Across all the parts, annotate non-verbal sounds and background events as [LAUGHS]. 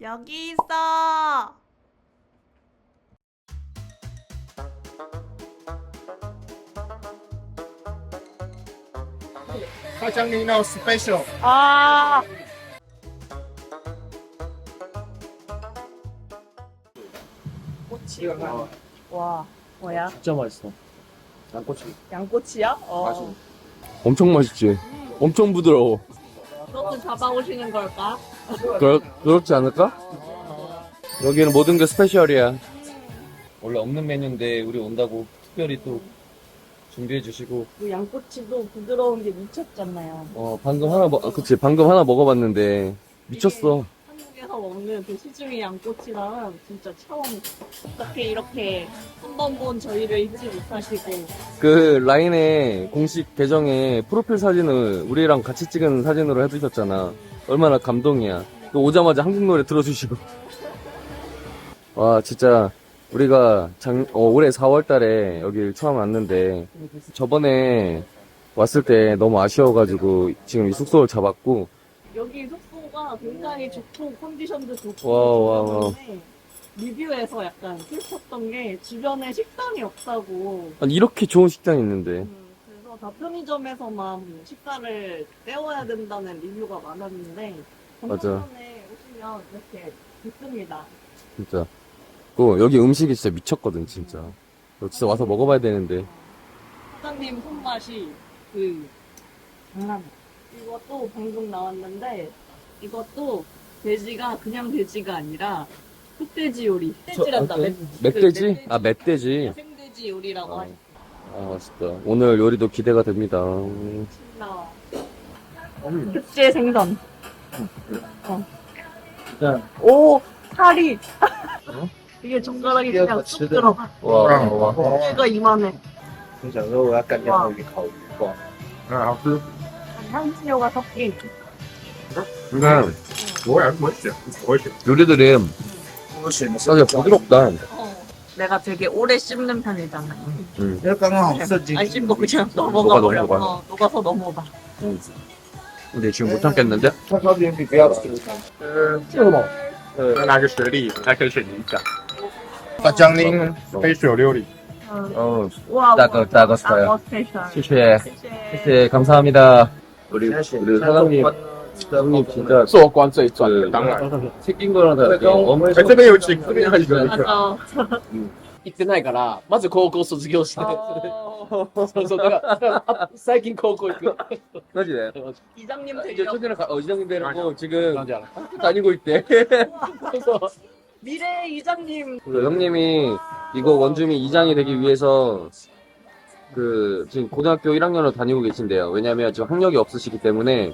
여기 있어. 사장님 스페셜. 아. 꼬치. 와, 뭐야? 진짜 맛있어. 양꼬치. 양꼬치야? 어. 맛있어. 엄청 맛있지? 엄청 부드러워. 그것도 잡아오시는 걸까? 그렇, 그렇지 않을까? 여기는 모든 게 스페셜이야. 원래 없는 메뉴인데 우리 온다고 특별히 또 준비해 주시고 그 양꼬치도 부드러운 게 미쳤잖아요. 어 방금 하나 먹 그치 방금 하나 먹어봤는데 미쳤어. 한국에서 먹는 그 시중의 양꼬치랑 진짜 처음 어떻게 이렇게 한 번 본 저희를 잊지 못하시고 그 라인에 공식 계정에 프로필 사진을 우리랑 같이 찍은 사진으로 해주셨잖아. 얼마나 감동이야. 또 오자마자 한국 노래 들어주시고. 와 진짜 우리가 작, 어, 올해 4월 달에 여기 처음 왔는데 저번에 왔을 때 너무 아쉬워가지고 지금 이 숙소를 잡았고 여기 숙소가 굉장히 좋고 컨디션도 좋고 와, 와, 와. 리뷰에서 약간 슬펐던 게 주변에 식당이 없다고 아니, 이렇게 좋은 식당이 있는데 음, 다 편의점에서만 식사를 때워야 된다는 리뷰가 많았는데 맞아. 건강원에 오시면 이렇게 있습니다. 진짜. 그 여기 음식이 진짜 미쳤거든 진짜. 너 진짜 와서 먹어봐야 되는데. 사장님 손맛이 그 장난. 이것도 방금 나왔는데 이것도 돼지가 그냥 돼지가 아니라 흑돼지 요리. 흑돼지란다. 그 멧- 멧돼지? 아 멧돼지. 생돼지 요리라고 아, 하시 아 맛있다. 오늘 요리도 기대가 됩니다. 음. 나와. 흑제 생선. 어. 진짜. 오 살이. 이게 젓가락이 그냥 쑥 들어가. 와, 와. 얘가 이만해. 你想说我要干掉那个烤鱼吧？嗯，好吃。 향신료가 섞인. 근데 我也我喜我喜 요리들이 我喜欢 되게 부드럽다. 어. 내가 되게 오래 씹는 편이잖아. 음. 因为刚刚好设计 안 씹고 그냥 넘어가 버려. 넘어가. 어, 녹아서 넘어가. 근데 지금 못 참겠는데? 叉烧饼你不要吃。呃，这个嘛，呃，拿个雪莉，还可以选一下。大江宁飞雪料理， 어, 와, 따가- 따갔어요. 따가 스페셜.谢谢. 네, 감사합니다. 우리, 우리 사장님, 사장님 진짜 做官最赚的， 그 当然。 생긴 거랑 다르게 엄청 哎，这边有请，这边还有一个。 맞아. 行ってないから、まず高校卒業して、 어, そうそう、だからだから、あ最近高校行く。 그러지네. 이장님 이제 되려 초진이랑 가- 어, 이장님 되라고 지금 なんじゃない 다니고 있대. そうそう。 미래 이장님. 그 형님이 이거 원주민 이장이 되기 위해서 그 지금 고등학교 1학년으로 다니고 계신데요. 왜냐면 지금 학력이 없으시기 때문에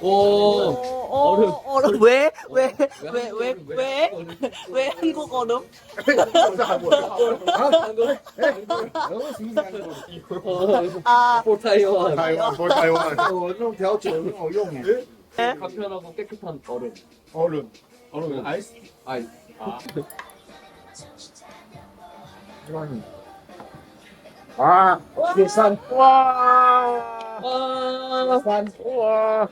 오. 어, 얼음. 얼음 왜? 왜? 왜? 왜? 왜? 왜 한국 얼음? 아, 볼 타이완. 타이완, 볼 타이완. 얼음 대화처럼 어용해. 네? 간편하고 깨끗한 얼음. 얼음. 얼음. 아이스. 아이. 아. 아, 계산. 와. 雪山。哇， 아, 山。哇。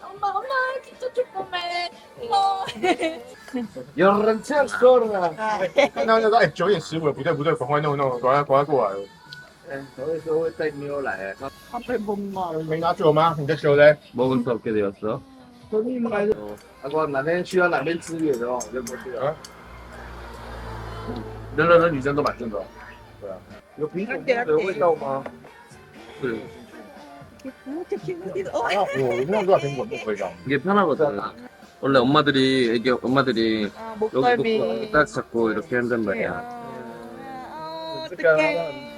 엄마, 엄마, 진짜 조금해. 어. 有人这样说了。看到那个，哎，九点十五了，不对不对，赶快弄弄，赶快赶快过来了。哎，所以说会带妞来。 밥을 못 먹어. 没拿酒吗？你的酒嘞？ 먹을 수 없게 되었어. 兄弟们来。阿光哪天需要哪边支援的话，我就过去了。 人人的女 生都蛮正的。对啊，有苹果的味道吗？그 어, 啊，我没有多少苹果的味道。 이게 편하거든. 원래 엄마들이 애기 엄마들이 아, 여기 놓고 목덜미. 딱 잡고 이렇게 한단 말이야. 아, 어떡해.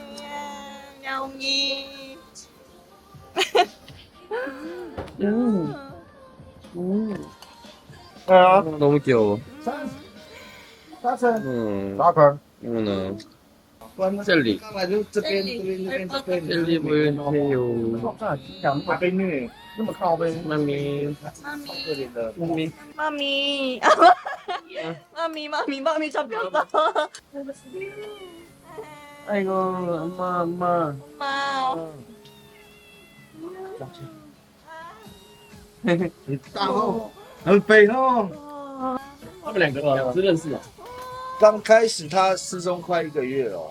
야옹이. 음. 음. 对啊， 너무 귀여워. 大成， 응. 大成， 어머나. 젤리. 上来就这边，这边，这边，这边。 젤리 보여주세요. 哪杯呢？那么靠杯。 마미. 这里的。 마미. 마미. 마미, 마미, 마미 잡혔다. 아이고 엄마 엄마. 엄마. 你大哦，很肥哦。他们两个两只认识啊？刚开始它失踪快一个月了，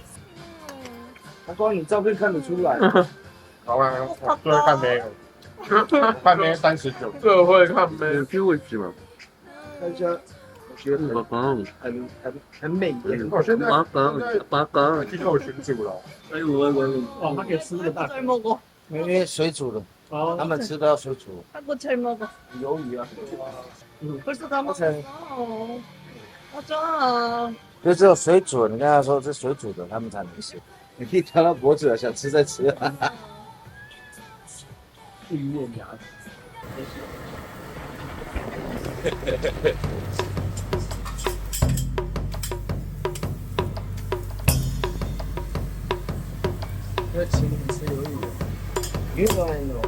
他光你照片看得出来。[LAUGHS] 好吧，最后看没有，看没三十九。这会看没？키우고 있지만. 大家，我觉得 아빠. 很很很美艳。我现在 아빠. 아빠 아빠. 进入群组了。哎呦我我哦，他可以吃那个大 잘 먹어. 因为水煮的，他哦，们吃都要水煮， 하고 잘 먹어. 鱿鱼啊。 벌써 다 而且 먹어. 맞아. 就只有水煮，你跟他说是水煮的，他们才能吃。 你可以调到脖子了，想吃再吃。玉面牙。要请你吃鱿鱼，鱼都没有。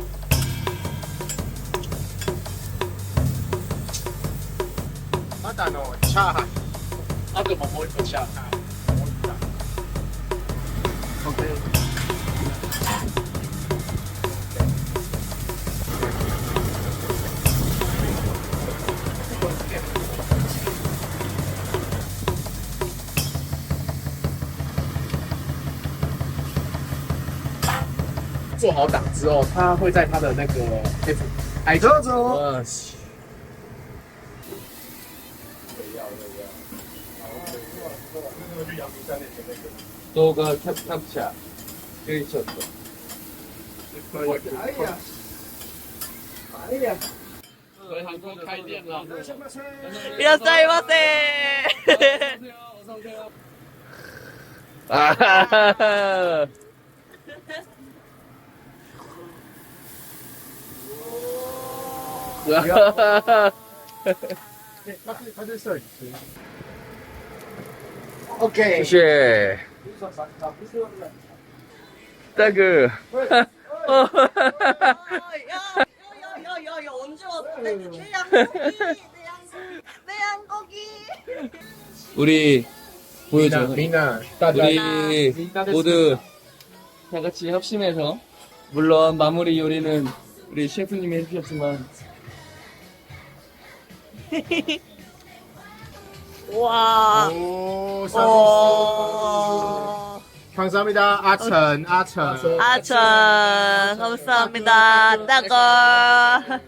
またあのチャーハン。あとももう一個チャーハン。 做好档之后，他会在他的那个 F I 走走。動画キャプチャー、スクリーいショ。いらっしゃいませあはは。[LAUGHS] 拍。[LAUGHS] [LAUGHS] 따그. 야야야야야 언제 왔어? 내, 내 양고기 내 양고기 내 양고기 우리 보여줘. 미나. 우리 모두 다 같이 협심해서 물론 마무리 요리는 우리 셰프님이 해주셨지만 [LAUGHS] 와 오, 어... 감사합니다. 아천, 아천. 아천 감사합니다 따거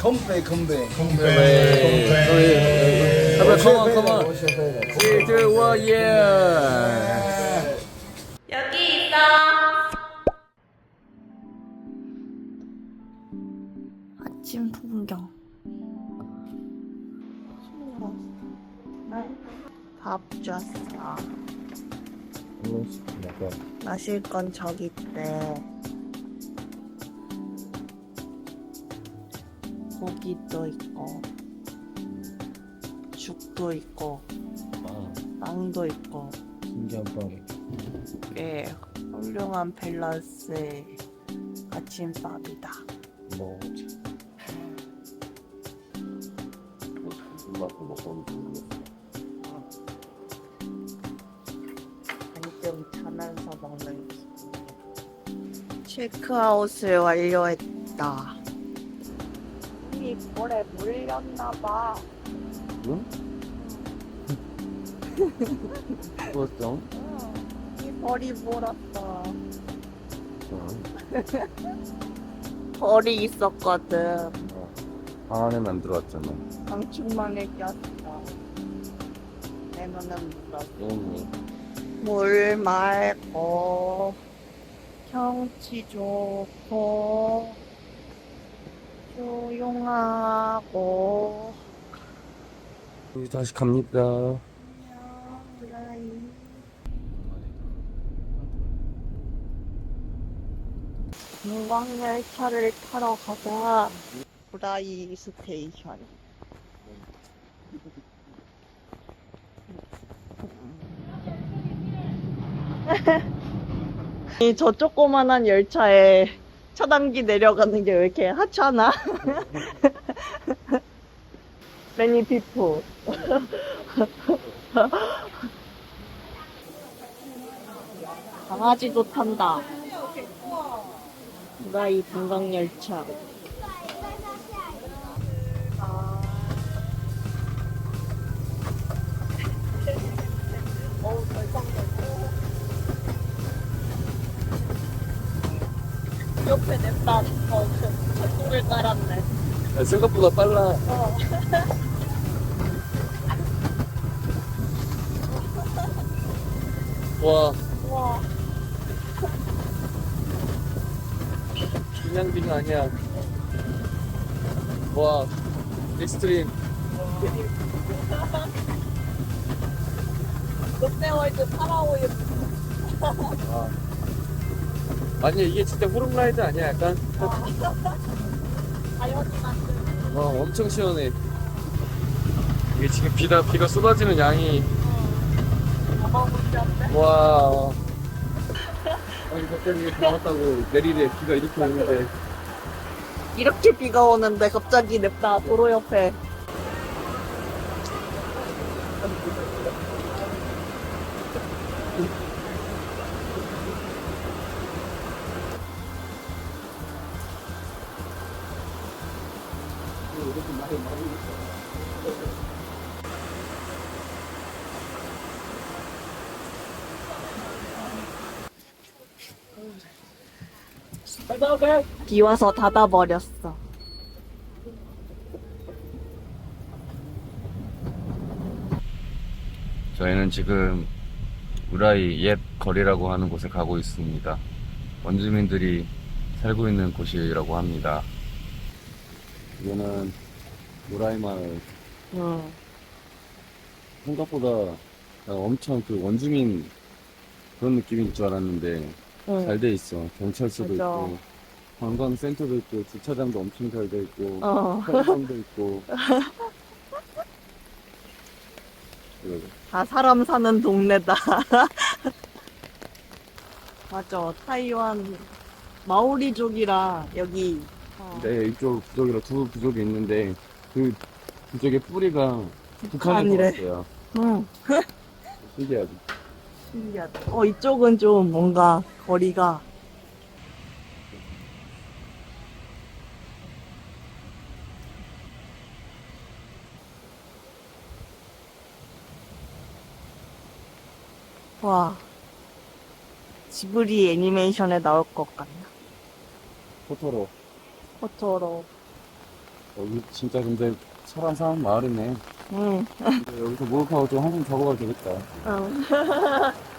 건배 건배. 네. 컴온 컴온 我学会了。 시즈워 밥 줬어. 마실 건 저기 있대. 고기도 있고 죽도 있고 빵도 있고 신기한 빵. 꽤 훌륭한 밸런스의 아침밥이다. 뭐 아니 그 체크아웃을 완료했다. 이 볼에 물렸나봐. 응? [LAUGHS] 뭐였어? 이 벌이 물었어. 어. [LAUGHS] 벌이 있었거든. 방 안에는 안 들어왔잖아. 방충망에 꼈어. 내 눈은 물었어. 응. 물 맑고 경치 좋고 조용하고 우리 다시 갑니다. 관광열차를 타러 가자. 브라이 스테이션. [LAUGHS] 이 저 조그만한 열차에 차단기 내려가는 게 왜 이렇게 하찮아? [LAUGHS] 매니 피프. [LAUGHS] 강아지도 탄다. 브라이 관광열차. 어우, 덜컹 옆에 냅다, 어, 그, 철도를 깔았네. 야, 생각보다 빨라. 어. [LAUGHS] 와, 와, 그냥 비가 아니야. 와, 익스트림. [LAUGHS] 롯데월드 파라오에 아니, 이게 진짜 호롱라이드 아니야, 약간? 자연이 만든 와, 엄청 시원해. 이게 지금 비가, 비가 쏟아지는 양이? 와. 아니, 갑자기 이렇게 나왔다고 내리래. 비가 이렇게 오는데. 이렇게 비가 오는데 갑자기 냅다 도로 옆에 비 와서 닫아버렸어. 저희는 지금 우라이 옛 거리라고 하는 곳에 가고 있습니다. 원주민들이 살고 있는 곳이라고 합니다. 이거는 우라이 마을 응. 생각보다 엄청 그 원주민 그런 느낌일 줄 알았는데 응. 잘 돼 있어. 경찰서도 맞아. 있고 관광센터도 있고 주차장도 엄청 잘 돼 있고 어. 편의점도 있고 다 사람 사는 동네다. [LAUGHS] 맞아. 타이완 마오리족이라 여기 어, 네, 이쪽 부족이라 두 부족이 있는데 그 부족의 뿌리가 북한이래. 북한에서 왔어요. 응. [LAUGHS] 신기하지. 신기하다. 어 이쪽은 좀 뭔가 거리가 와 지브리 애니메이션에 나올 것 같나? 토토로. 포토로. 여기 진짜 근데 사람 사는 마을이네. 응. 근데 여기서 목욕하고 좀 한숨 자고 가도 되겠다. 응. [LAUGHS]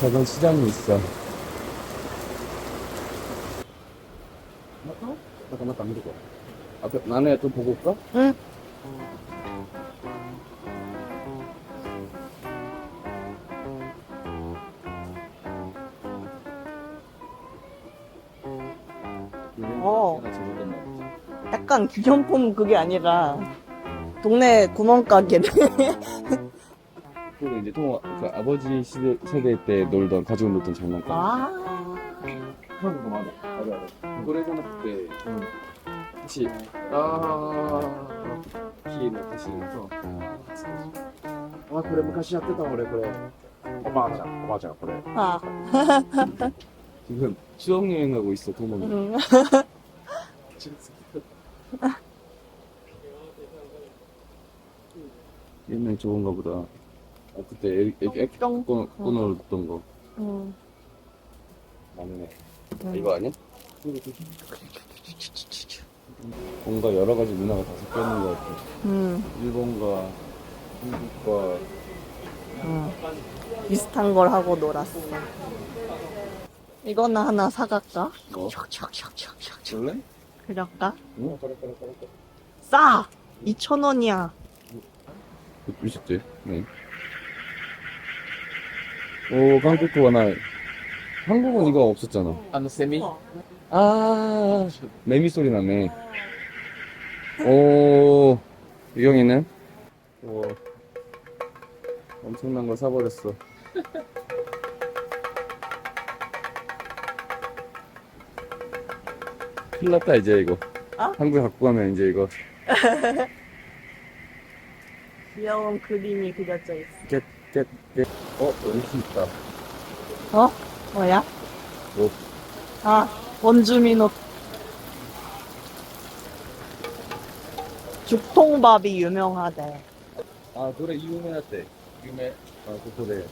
작은 시장이 있어. 잠깐만, 안 되고. 앞에, 나네 좀 보고 올까? 응. 어. 약간 기념품 그게 아니라 동네 구멍가게네. 그리고 이제 또, 그 아버지 시대, 세대 때 놀던, 가지고 놀던 장난감. 아. 그런 거 많아. 맞아, 맞아. 그걸 해서 그때, 다시, 아, 기회는 다시 해서. あこれ昔やってた俺これおばあちゃんおばあちゃんがこれ 아, 지금 수학여행하고 있어, 도망이. 음. 옛날 저건가 보다. 아, 그때 애, 애, 애, 뿅. 꺼, 꺼놓던 거. 음. 맞네. 아, 음. 이거 아니야? 뭔가 여러 가지 문화가 다 섞여 있는 것 같아. 음. 일본과 한국과 음. 비슷한 걸 하고 놀았어. 이거나 하나 사갈까? 뭐? 원래? 그럴까? 응? 싸! 2,000원이야. 있었지? 그 응. 어, 오, 한국어 나 한국은 이거 없었잖아. 안 세미? 어. 아, 매미 소리 나네. 오, 이 형이는? 오, 엄청난 걸 사버렸어. [LAUGHS] 큰일 났다, 이제 이거. 어? 한국에 갖고 가면 이제 이거. [LAUGHS] 귀여운 그림이 그려져 있어. 겟. 어, 여기 있다. 어? 뭐야? 옷. 아, 원주민 옷. 죽통밥이 유명하대. 아, 노래 유명했대. 유명. 아, 그 노래.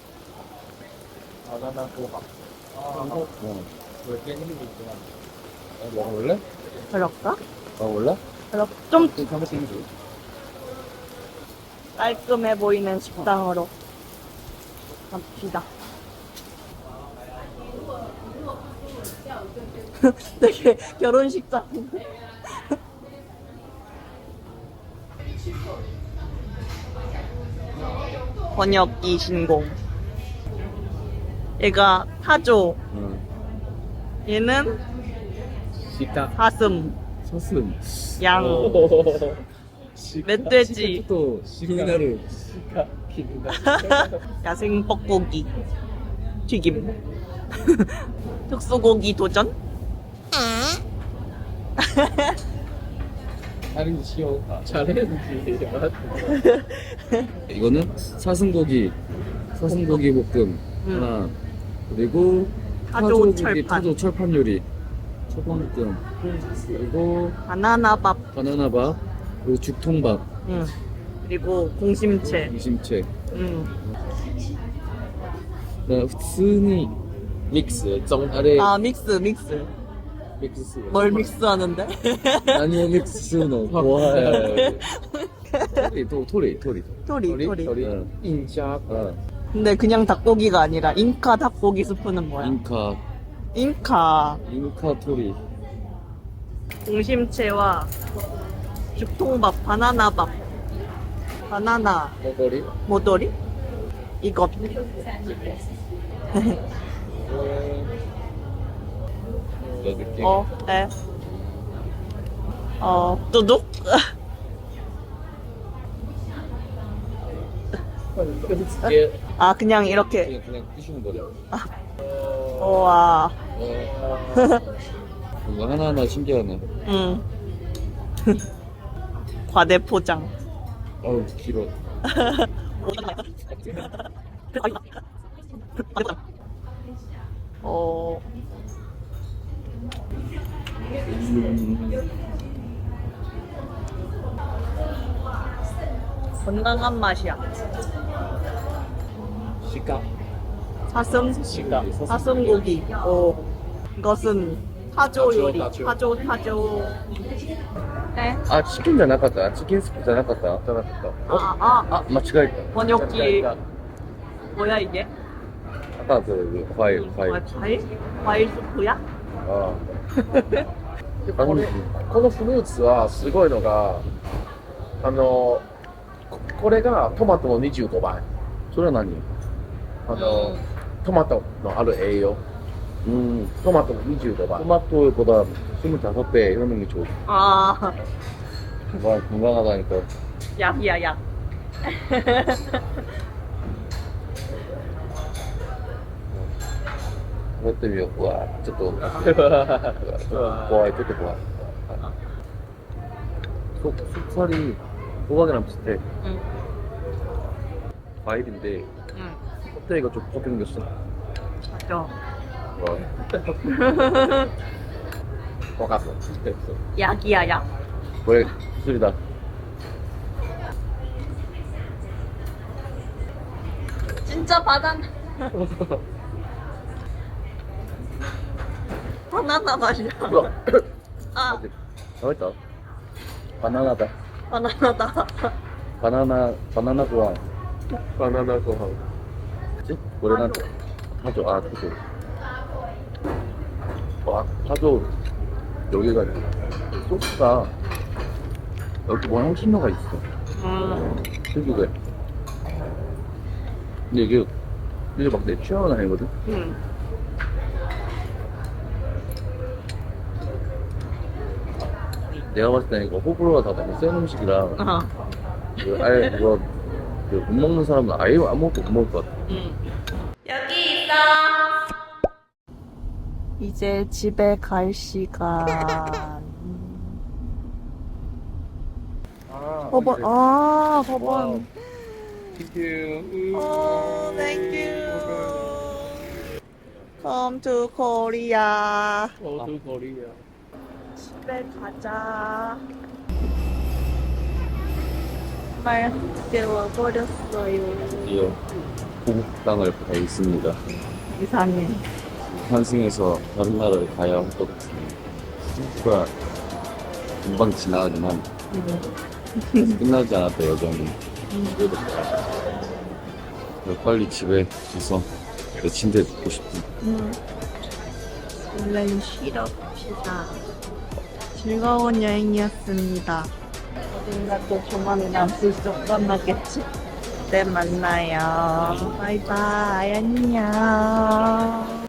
바나나 고밥 어. 왜 깻잎이 있구나 어, 먹어볼래? 그럴까? 먹어볼래? 그럼 좀. 깔끔해 보이는 식당으로 갑시다. [LAUGHS] 되게 결혼식장. [LAUGHS] 번역기 신공. 얘가 타조. 응. 얘는 시카 사슴, 사슴. 양, 멧돼지, 또 기누다 야생 뻐고기, 튀김, [LAUGHS] 특수고기 도전. 잘했는지 쉬워 [LAUGHS] 잘했는지 이거는 사슴고기, 사슴고기 볶음 음. 하나. 그리고 타조 타조고기, 철판. 타조 철판 요리. 소금뜸 그리고 바나나밥. 바나나밥 그리고 죽통밥. 응. 그리고 공심채. 공심채. 응. 네, 그 스니 믹스 정 아래 아 믹스 믹스. 믹스. 뭘 믹스하는데? [LAUGHS] 아니요 믹스는 좋아. [LAUGHS] 뭐 토리 토- 토리 토리. 토리 토리 토리. 인자 아. 근데 그냥 닭고기가 아니라 잉카 닭고기 스프는 뭐야? 인카. 잉카 잉카 토리. 공심채와 죽통밥, 바나나밥, 바나나 먹거리. 모도리 이것. 너 느낌. 어, 네. 어? 예 아, 그냥 이렇게. 그냥 그냥 부시는 거죠. 우와. 뭔가 하나하나 신기하네. 응. [LAUGHS] 과대 포장. 어우 길어. 어, 건강한 맛이야. 시카 사슴, 시카 사슴 고기. 오. 이것은 타조 요리. 타조. 타조, 타조. 네. 아 치킨 じゃなかったチキンスープじゃなかったじゃなかっ 아, 아, たあ間違えた 번역기. 뭐야, 이게? 아까 그 과일 과일 아, 과일? 과일 스프야? あでこれこのフルーツはすごいのがあのここれがトマトの25倍それは何あの、トマトのある栄養 음, 토마토 위주로다. 토마토보다 25배 이러는 게 좋고. 아, 정말 건강하다니까. 야, 야, 야. 그것 때문에, 와, 저도. 와, 이렇게 와. 속, 속살이 호박이랑 비슷해. 응, 과일인데, 응, 껍데기가 좀 벗겨생겼어. 맞죠. 와. 뻑갔어. 됐어. 약이야, 약. 왜 술이다. 진짜 바나나. 바나나 맛이야. 아, 맛있다. 바나나다. 바나나다. 바나나 바나나 좋아. 바나나 좋아. 그치? 원래는 타조. 아 타조. 와 타조 여기가 소스가 여기 뭐 향신료가 있어. 음, 특유의. 근데 이게 이게 막 내 취향은 아니거든. 음. 내가 봤을 때 이거 호불호가 다 너무 센 음식이라 어. 그 아예 이거 그못 먹는 사람은 아예 아무것도 못 먹을 것 같아. 음. 이제 집에 갈 시간. 법원, 아, 법원. 땡큐. 어, thank you. Come to Korea. 어 두 거리야. 집에 가자. 말 깨워버렸어요. 드디어 고국 땅을 가 있습니다. 이상해. 환승해서 다른 나라를 가야 할 것 같습니다. 친구가 금방 지나가지만 끝나지 않았다 여전히. 그래도 빨리 집에 가서 내 침대에 눕고 싶다. 응. 얼른 쉬럽시다. 즐거운 여행이었습니다. 어딘가 또 조만간 불쑥 떠나겠지. 그때 만나요. 바이바이. 안녕.